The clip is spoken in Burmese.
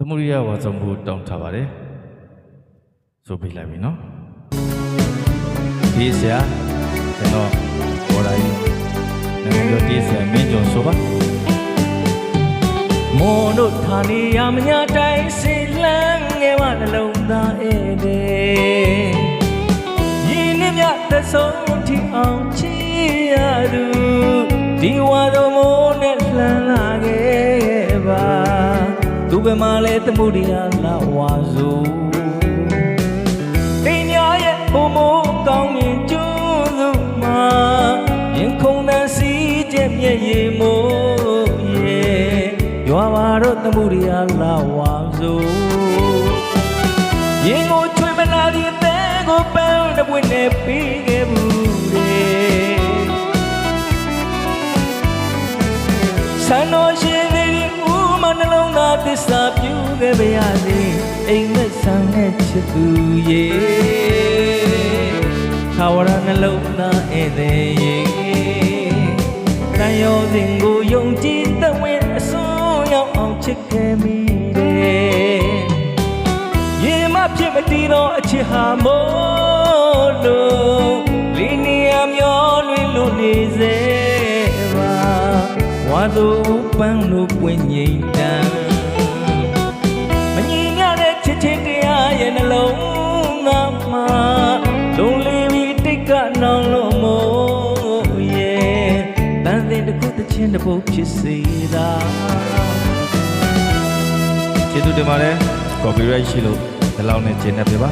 သမုဒိယဝါဆောင်မှုတောင်းထားပါတယ်ဆိုပြလိုက်ပြီနော်ဒီဆရာကျွန်တော်ဘော်ဒါကြီးနိုင်ငံတော်ဒီဆရာမင်းကျော်ဆိုပါမွန်တို့ဌာနေရမညာတိုင်းစီလန်းငယ်ဝနှလုံးသားဧည့်တဲ့ရင်းနှမြတ်သဆုံးထီအောင်ချီရသူ သူပဲမလဲသမှုတရားလာဝါစို့အိမ်များရဲ့ဘုံမိုးကောင်းရင်ကျိုးစုမှာရင်ခုန်တန်စီချက်မျက်ရည်မိုးရဲ့ရွာပါတော့သမှုရိယာလာဝါစို့ရင်ကိုချွေမလာဒီအသေးကိုပန်းတပွင့်နဲ့ပြီးခဲ့ဘူးလေဆန္တော်ရှင်လေးဒီဦး မနှလုံးသားသစ္စာပြုခဲ့ပါရစေအိမ်မက်ဆန်တဲ့ချစ်သူရဲ့သာဝရနှလုံးသားဧည့်သည်ရဲ့တန်ရောစဉ်ကိုယုံကြည်သက်ဝင်အစွန်းရောက်အောင်ချစ်ခဲ့မိတယ်။ရေမဖြစ်မတည်သောအချစ်ဟာမို့လို့လီနီယာမျောလွင်လို့နေစေပါဝါ သူပန်းလို့ပွင့်ငိမ့်တမ်းမငြိညတဲ့ချစ်ချင်းတရားရဲ့နှလုံးသားမှာလုံးလေးပြီးတိတ်ကနောင်လို့မို့ရဲ့တန်တဲ့တစ်ခုတစ်ချင်းတစ်ပုတ်ဖြစ်စေတာကျေးဇူးတင်ပါတယ် copyright ရှိလို့ဒီလောက်နဲ့ကျင်းနေပြပါ